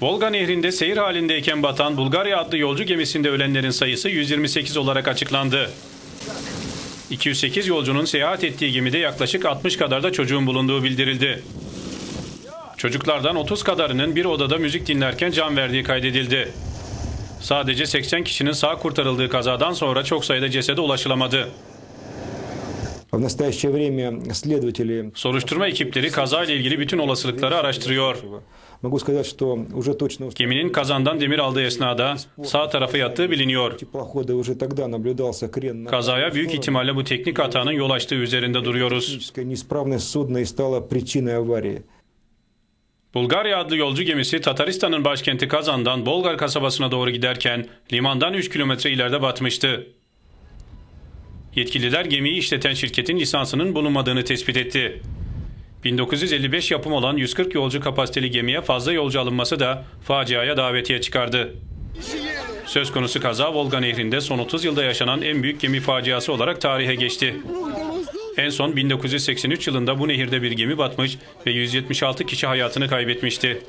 Volga Nehri'nde seyir halindeyken batan Bulgarya adlı yolcu gemisinde ölenlerin sayısı 128 olarak açıklandı. 208 yolcunun seyahat ettiği gemide yaklaşık 60 kadar da çocuğun bulunduğu bildirildi. Çocuklardan 30 kadarının bir odada müzik dinlerken can verdiği kaydedildi. Sadece 80 kişinin sağ kurtarıldığı kazadan sonra çok sayıda cesede ulaşılamadı. Soruşturma ekipleri kazayla ilgili bütün olasılıkları araştırıyor. Geminin kazandan demir aldığı esnada sağ tarafı yattığı biliniyor. Kazaya büyük ihtimalle bu teknik hatanın yol açtığı üzerinde duruyoruz. Bulgarya adlı yolcu gemisi Tataristan'ın başkenti Kazan'dan Bolgar kasabasına doğru giderken limandan 3 kilometre ileride batmıştı. Yetkililer gemiyi işleten şirketin lisansının bulunmadığını tespit etti. 1955 yapım olan 140 yolcu kapasiteli gemiye fazla yolcu alınması da faciaya davetiye çıkardı. Söz konusu kaza Volga Nehri'nde son 30 yılda yaşanan en büyük gemi faciası olarak tarihe geçti. En son 1983 yılında bu nehirde bir gemi batmış ve 176 kişi hayatını kaybetmişti.